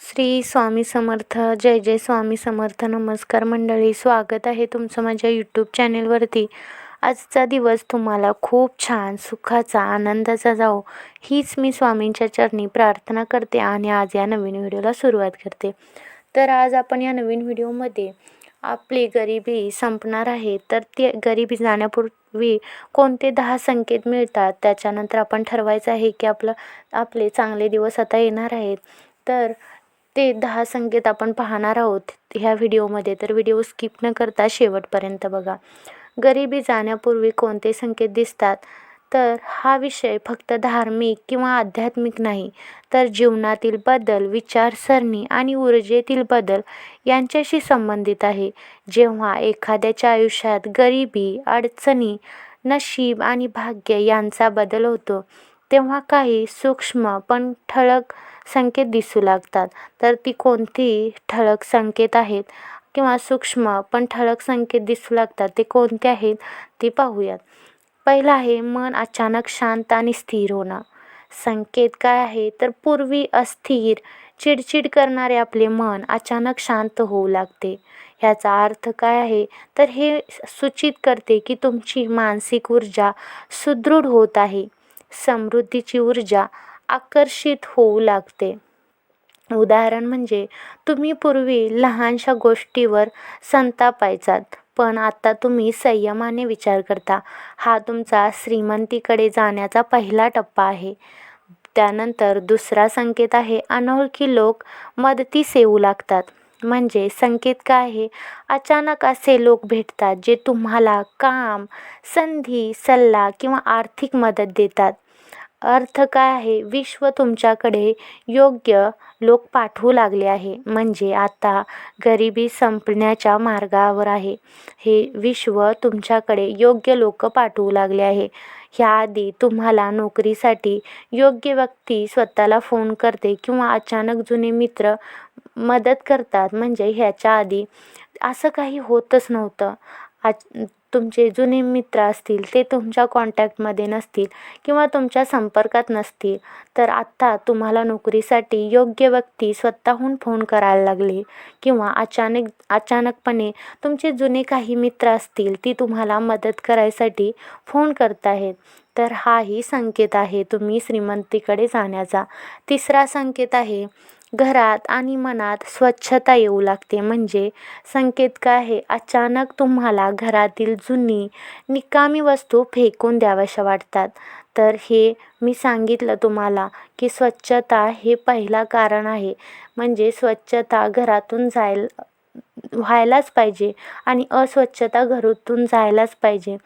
श्री स्वामी समर्थ जय जय स्वामी समर्थ नमस्कार मंडळी. स्वागत आहे तुमचं माझ्या यूट्यूब चॅनेलवरती आजचा दिवस तुम्हाला खूप छान सुखाचा आनंदाचा जाओ हीच मी स्वामींच्या चरणी प्रार्थना करते आणि आज या नवीन व्हिडिओला सुरुवात करते. तर आज आपण या नवीन व्हिडिओमध्ये आपली गरिबी संपणार आहे. तर ती गरिबी जाण्यापूर्वी कोणते दहा संकेत मिळतात? त्याच्यानंतर आपण ठरवायचं आहे की आपलं आपले चांगले दिवस आता येणार आहेत. तर ते दहा संकेत आपण पाहणार आहोत ह्या व्हिडिओमध्ये. तर व्हिडिओ स्किप न करता शेवटपर्यंत बघा. गरिबी जाण्यापूर्वी कोणते संकेत दिसतात? तर हा विषय फक्त धार्मिक किंवा आध्यात्मिक नाही तर जीवनातील बदल विचारसरणी आणि ऊर्जेतील बदल यांच्याशी संबंधित आहे. जेव्हा एखाद्याच्या आयुष्यात गरिबी अडचणी नशीब आणि भाग्य यांचा बदल होतो तेव्हा काही सूक्ष्म पण ठळक संकेत दिसू लागतात. तर ती कोणती ठळक संकेत आहेत किंवा सूक्ष्म पण ठळक संकेत दिसू लागतात ते कोणते आहेत ते पाहूयात. पहिलं आहे मन अचानक शांत आणि स्थिर होणं. संकेत काय आहे? तर पूर्वी अस्थिर चिडचिड करणारे आपले मन अचानक शांत होऊ लागते. ह्याचा अर्थ काय आहे? तर हे सूचित करते की तुमची मानसिक ऊर्जा सुदृढ होत आहे. समृद्धीची ऊर्जा आकर्षित होऊ लागते. उदाहरण म्हणजे तुम्ही पूर्वी लहानशा गोष्टीवर संतापायचात पण आता तुम्ही संयमाने विचार करता. हा तुमचा श्रीमंतीकडे जाण्याचा पहिला टप्पा आहे. त्यानंतर दुसरा संकेत आहे अनोळखी लोक मदतीस येऊ लागतात. म्हणजे संकेत काय आहे? अचानक असे लोक भेटतात जे तुम्हाला काम संधी सल्ला किंवा आर्थिक मदत देतात. अर्थ काय आहे? विश्व तुमच्याकडे योग्य लोक पाठवू लागले आहे. म्हणजे आता गरिबी संपण्याच्या मार्गावर आहे. हे विश्व तुमच्याकडे योग्य लोक पाठवू लागले आहे. ह्याआधी तुम्हाला नोकरीसाठी योग्य व्यक्ती स्वतःला फोन करते किंवा अचानक जुने मित्र मदत करतात. म्हणजे ह्याच्या आधी असं काही होतच नव्हतं. आज तुमचे जुने मित्र असतील ते तुमच्या कॉन्टॅक्टमध्ये नसतील किंवा तुमच्या संपर्कात नसतील. तर आत्ता तुम्हाला नोकरीसाठी योग्य व्यक्ती स्वतःहून फोन करायला लागले किंवा अचानक अचानकपणे तुमचे जुने काही मित्र असतील ती तुम्हाला मदत करायसाठी फोन करत आहेत. तर हाही संकेत आहे तुम्ही श्रीमंतीकडे जाण्याचा. तिसरा संकेत आहे घरात आणि मनात स्वच्छता येऊ लागते. म्हणजे संकेत काय आहे? अचानक तुम्हाला घरातील जुनी निकामी वस्तू फेकून द्याव्याशा वाटतात. तर हे मी सांगितलं तुम्हाला की स्वच्छता हे पहिला कारण आहे. म्हणजे स्वच्छता घरातून जायला व्हायलाच पाहिजे आणि अस्वच्छता घरातून जायलाच पाहिजे.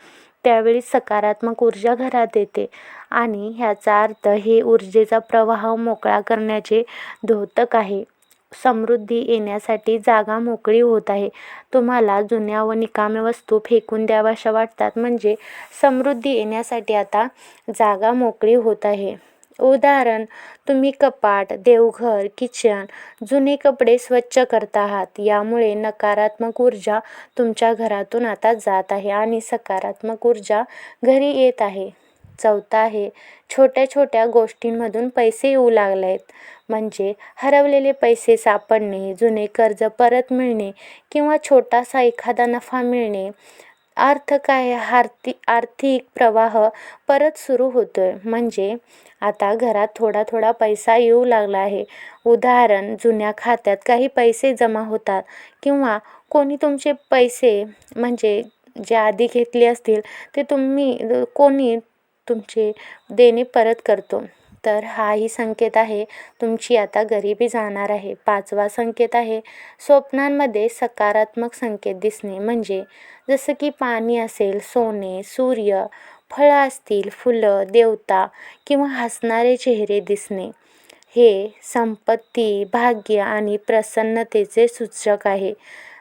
त्यावेळी सकारात्मक ऊर्जा घरात येते. आणि ह्याचा अर्थ हे ऊर्जेचा प्रवाह मोकळा करण्याचे द्योतक आहे. समृद्धी येण्यासाठी जागा मोकळी होत आहे. तुम्हाला जुन्या व निकाम्या वस्तू फेकून द्याव्याशा वाटतात. म्हणजे समृद्धी येण्यासाठी आता जागा मोकळी होत आहे. उदाहरण तुम्ही कपाट देवघर किचन जुने कपडे स्वच्छ करत आहात. यामुळे नकारात्मक ऊर्जा तुमच्या घरातून आता जात आहे आणि सकारात्मक ऊर्जा घरी येत आहे. चौथा आहे. छोट्या छोट्या गोष्टींमधून पैसे येऊ लागले आहेत म्हणजे हरवलेले पैसे सापडणे जुने कर्ज परत मिळणे किंवा छोटासा एखादा नफा मिळणे. अर्थ काय? आर्थिक आर्थिक प्रवाह परत सुरू होतो आहे म्हणजे आता घरात थोडा थोडा पैसा येऊ लागला आहे. उदाहरण जुन्या खात्यात काही पैसे जमा होतात किंवा कोणी तुमचे पैसे म्हणजे जे आधी घेतले असतील ते तुम्ही कोणी तुमचे देणे परत करतो. तर हाही संकेत आहे तुमची आता गरिबी जाणार आहे. पाचवा संकेत आहे स्वप्नांमध्ये सकारात्मक संकेत दिसणे. म्हणजे जसं की पाणी असेल सोने सूर्य फळं असतील फुलं देवता किंवा हसणारे चेहरे दिसणे. हे संपत्ती भाग्य आणि प्रसन्नतेचे सूचक आहे.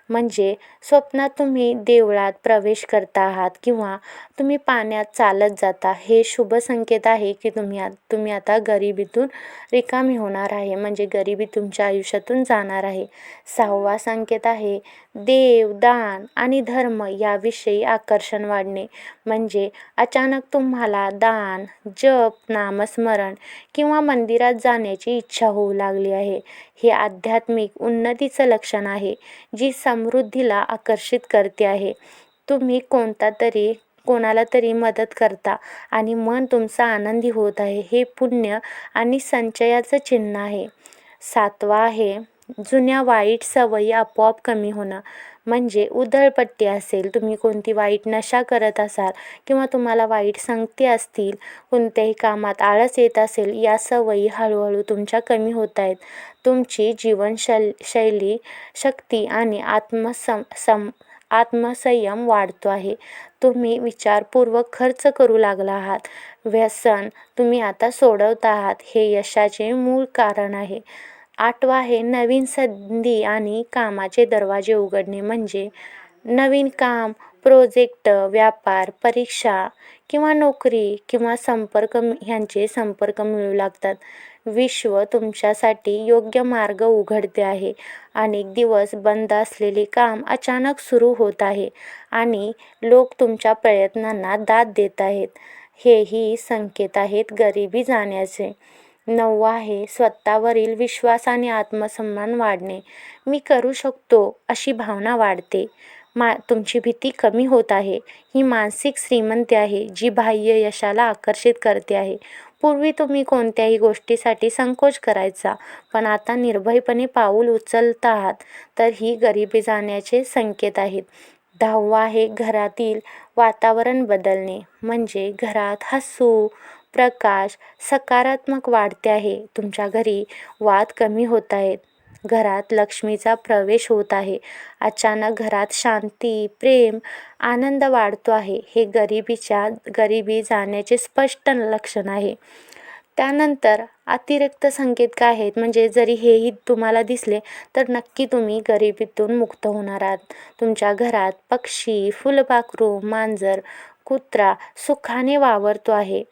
म्हणजे स्वप्नात तुम्ही देवळात प्रवेश करता आहात किंवा तुम्ही पाण्यात चालत जाता हे शुभ संकेत आहे की तुम्ही आ तुम्ही आता गरिबीतून रिकामी होणार आहे म्हणजे गरिबी तुमच्या आयुष्यातून जाणार आहे. सहावा संकेत आहे देव दान आणि धर्म याविषयी आकर्षण वाढणे. म्हणजे अचानक तुम्हाला दान जप नामस्मरण किंवा मंदिरात जाण्याची इच्छा होऊ लागली आहे. हे आध्यात्मिक उन्नतीचं लक्षण आहे जी समृद्धीला आकर्षित करते आहे. तुम्ही कोणता तरी कोणाला तरी मदत करता आणि मन तुमचा आनंदी होत आहे. हे पुण्य आणि संचयाचं चिन्ह आहे. सातवा आहे जुन्या वाईट सवयी आपोआप कमी होणं. म्हणजे उधळपट्टी असेल तुम्ही कोणती वाईट नशा करत असाल किंवा तुम्हाला वाईट संगती असतील कोणत्याही कामात आळस येत असेल या सवयी हळूहळू तुमच्या कमी होत आहेत. तुमची जीवनशैल शैली शक्ती आणि आत्मसम सम आत्मसंयम वाढतो आहे. तुम्ही विचारपूर्वक खर्च करू लागला आहात. व्यसन तुम्ही आता सोडवत आहात हे यशाचे मूळ कारण आहे. आठवा हे नवीन संधी आणि कामाचे दरवाजे उघडणे म्हणजे नवीन काम प्रोजेक्ट व्यापार परीक्षा किंवा नोकरी किंवा संपर्क ह्यांचे संपर्क मिळू लागतात. विश्व तुमच्यासाठी योग्य मार्ग उघडते आहे अनेक दिवस बंद असलेले काम अचानक सुरू होत आहे आणि लोक तुमच्या प्रयत्नांना दाद देत आहेत. हेही संकेत आहेत गरिबी जाण्याचे. नववा आहे. स्वतःवरील विश्वास आणि आत्मसन्मान वाढणे. मी करू शकतो अशी भावना वाढते. मा तुमची भीती कमी होत आहे. ही मानसिक श्रीमंती आहे जी बाह्य यशाला आकर्षित करते आहे. पूर्वी तुम्ही कोणत्याही गोष्टीसाठी संकोच करायचा पण आता निर्भयपणे पाऊल उचलत आहात तर ही गरिबी जाण्याचे संकेत आहेत. दहावा आहे घरातील वातावरण बदलणे. म्हणजे घरात हसू प्रकाश सकारात्मक वाढते आहे. तुमच्या घरी वाद कमी होत आहेत. घरात लक्ष्मीचा प्रवेश होत आहे. अचानक घरात शांती प्रेम आनंद वाढतो आहे. हे गरिबीच्या गरिबी जाण्याचे स्पष्ट लक्षण आहे. त्यानंतर अतिरिक्त संकेत काय आहेत? म्हणजे जरी हेही तुम्हाला दिसले तर नक्की तुम्ही गरिबीतून मुक्त होणार आहात. तुमच्या घरात पक्षी फुलपाखरू मांजर कुत्रा सुखाने वावरतो आहे.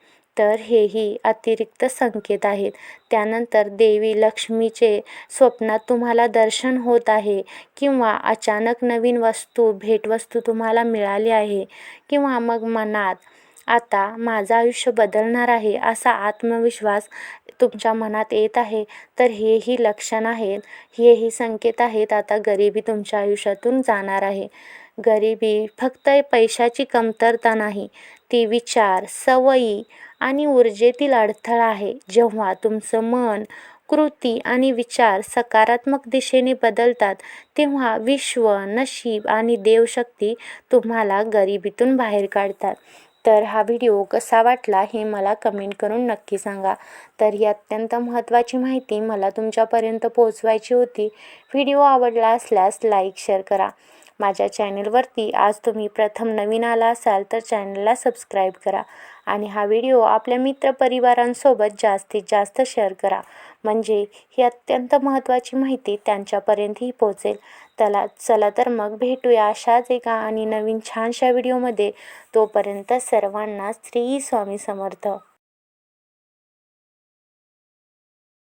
तर हेही अतिरिक्त संकेत आहेत. त्यानंतर देवी लक्ष्मीचे स्वप्नात तुम्हाला दर्शन होत आहे किंवा अचानक नवीन वस्तू भेटवस्तू तुम्हाला मिळाली आहे किंवा मग मनात आता माझं आयुष्य बदलणार आहे असा आत्मविश्वास तुमच्या मनात येत आहे तर हेही लक्षण आहेत. हेही संकेत आहेत. आता गरिबी तुमच्या आयुष्यातून जाणार आहे. गरिबी फक्त पैशाची कमतरता नाही ती विचार सवयी आणि ऊर्जेतील अडथळा आहे. जेव्हा तुमचं मन कृती आणि विचार सकारात्मक दिशेने बदलतात तेव्हा विश्व नशीब आणि देवशक्ती तुम्हाला गरिबीतून बाहेर काढतात. तर हा व्हिडिओ कसा वाटला हे मला कमेंट करून नक्की सांगा. तर ही अत्यंत महत्त्वाची माहिती मला तुमच्यापर्यंत पोहोचवायची होती. व्हिडिओ आवडला असल्यास लाईक शेअर करा. माझ्या चॅनलवरती आज तुम्ही प्रथम नवीन आला असाल तर चॅनलला सबस्क्राईब करा आणि हा व्हिडिओ आपल्या मित्रपरिवारांसोबत जास्तीत जास्त शेअर करा. म्हणजे ही अत्यंत महत्त्वाची माहिती त्यांच्यापर्यंतही पोहोचेल. त्याला चला तर मग भेटूया अशाच एका आणि नवीन छानशा व्हिडिओमध्ये. तोपर्यंत सर्वांना श्री स्वामी समर्थ.